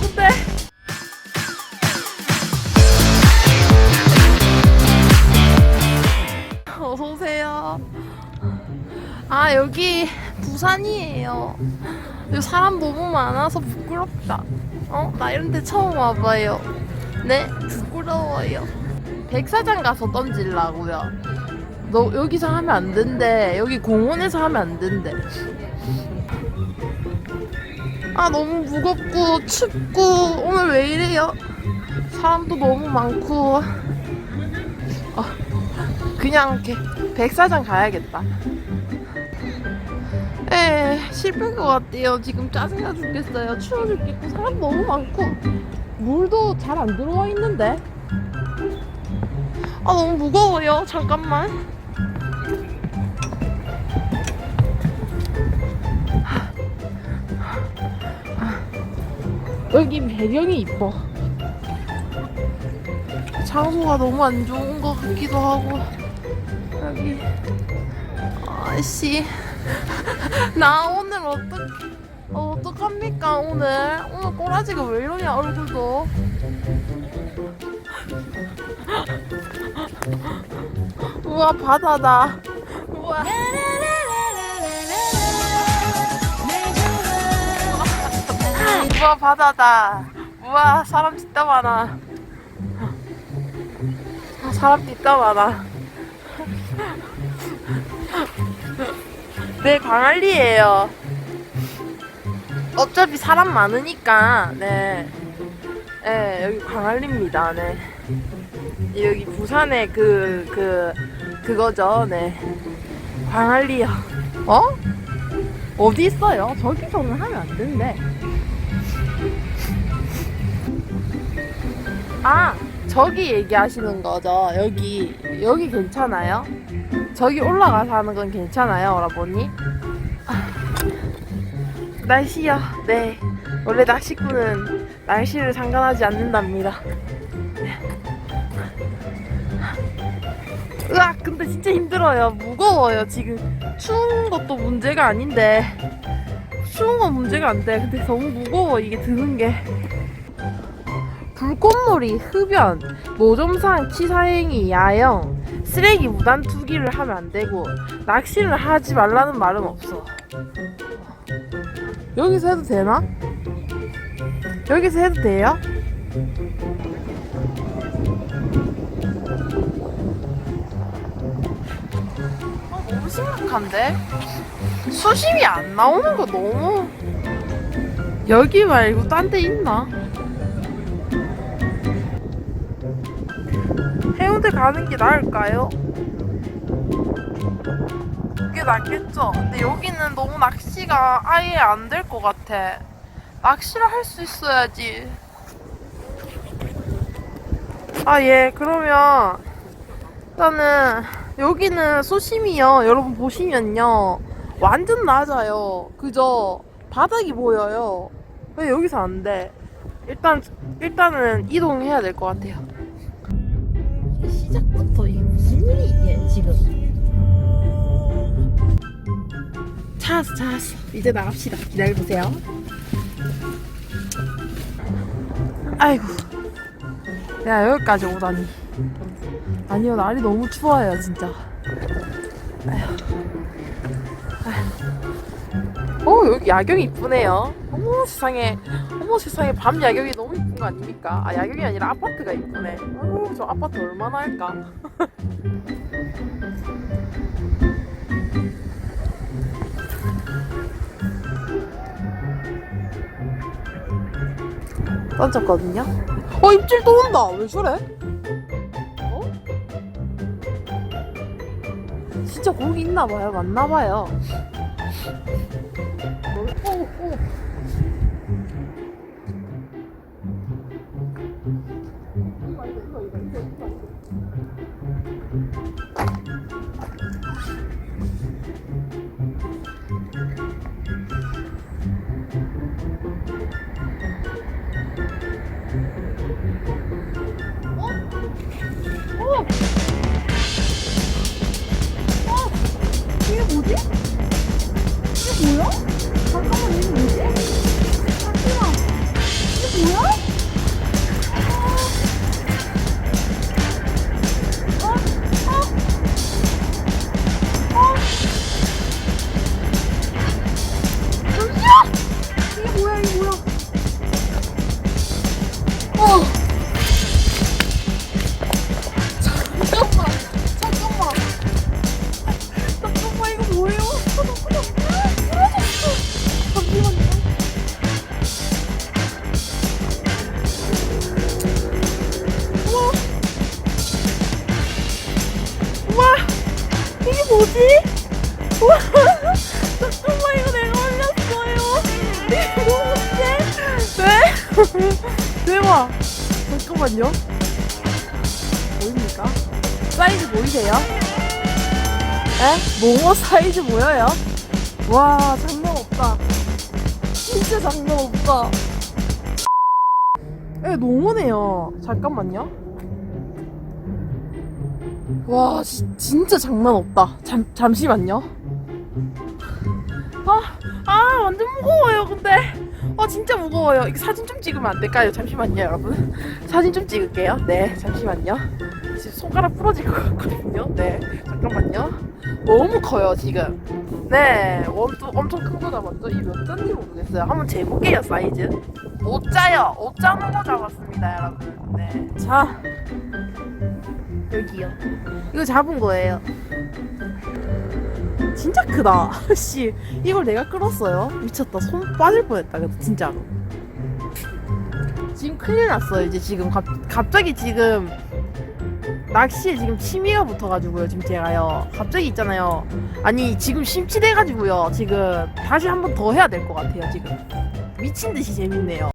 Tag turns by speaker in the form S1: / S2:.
S1: 근데. 어서 오세요. 아 여기 부산이에요. 여기 사람 너무 많아서 부끄럽다. 어? 나 이런 데 처음 와봐요. 네, 부끄러워요. 백사장 가서 던질라고요. 너 여기서 하면 안 된대. 여기 공원에서 하면 안 된대. 아 너무 무겁고 춥고 오늘 왜 이래요? 사람도 너무 많고. 어, 그냥 이렇게 백사장 가야겠다. 에 실패인 것 같아요. 지금 짜증나 죽겠어요. 추워 죽겠고 사람 너무 많고 물도 잘 안 들어와 있는데. 아 너무 무거워요. 잠깐만. 여기 배경이 이뻐. 장소가 너무 안 좋은 것 같기도 하고. 여기. 아씨. 나 오늘 어떡 어, 어떡합니까 오늘? 오늘 꼬라지가 왜 이러냐 얼굴도. 우와 바다다. 우와 우와 바다다. 우와 사람 진짜 많아. 아, 사람 진짜 많아. 네 광안리예요. 어차피 사람 많으니까 네, 네 여기 광안리입니다 네. 여기 부산의 그 그 그거죠 네. 광안리요. 어? 어디 있어요? 저기서는 하면 안 된대 아 저기 얘기하시는 거죠 여기 여기 괜찮아요 저기 올라가서 하는 건 괜찮아요 오라버니 날씨요. 네. 원래 낚시꾼은 날씨를 상관하지 않는답니다. 으악, 근데 진짜 힘들어요. 무거워요. 지금 추운 것도 문제가 아닌데. 추운 건 문제가 안 돼. 근데 너무 무거워, 이게 드는 게. 불꽃놀이, 흡연, 노점상, 치사행위, 야영, 쓰레기 무단 투기를 하면 안 되고, 낚시를 하지 말라는 말은 없어. 여기서 해도 되나? 여기서 해도 돼요? 아, 너무 심각한데? 수심이 안 나오는 거 너무 여기 말고 딴 데 있나? 해운대 가는 게 나을까요? 그게 낫겠죠? 근데 여기는 너무 낚시가 아예 안 될 것 같아. 낚시를 할 수 있어야지. 아, 예, 그러면, 일단은, 여기는 수심이요. 여러분 보시면요. 완전 낮아요. 그죠? 바닥이 보여요. 왜 여기서 안 돼? 일단, 일단은 이동해야 될 것 같아요. 시작부터 이게 무슨 일이 이게 지금? 찾았어 찾았어 이제 나갑시다 기다려보세요 아이고 내가 여기까지 오다니 아니요 날이 너무 추워요 진짜. 어 여기 야경이 이쁘네요. 어머 세상에. 어머 세상에. 밤 야경이 너무 이쁜 거 아닙니까? 아 야경이 아니라 아파트가 이쁘네. 어저 아파트 얼마나 할까? 던졌거든요. 어 입질 또 온다. 왜 저래? 진짜 고기 있나 봐요. 맞나 봐요. 어, 어.
S2: 대박. 잠깐만요. 보입니까? 사이즈 보이세요? 에? 농어 사이즈 보여요? 와, 장난 없다. 진짜 장난 없다. 에, 농어네요. 잠깐만요. 와, 지- 진짜 장난 없다. 잠, 잠시만요. 아, 아, 완전 무거워요, 근데. 아, 진짜 무거워요. 이거 사진 좀 찍으면 안 될까요? 잠시만요, 여러분. 사진 좀 찍을게요. 네, 잠시만요. 지금 손가락 부러질 것 같거든요. 네, 잠깐만요. 너무 커요, 지금. 네, 원두 엄청 큰거 잡았죠? 이몇 잔지 모르겠어요. 한번 재볼게요, 사이즈. 5자요. 5자 문어 잡았습니다, 여러분. 네. 자, 여기요. 이거 잡은 거예요. 진짜 크다. 씨, 이걸 내가 끌었어요? 미쳤다. 손 빠질 뻔했다. 진짜로. 지금 큰일 났어요. 이제 지금 갑, 갑자기 지금 낚시에 지금 취미가 붙어가지고요. 지금 제가요. 갑자기 있잖아요. 아니 지금 심취돼가지고요. 지금 다시 한 번 더 해야 될 것 같아요. 지금 미친 듯이 재밌네요.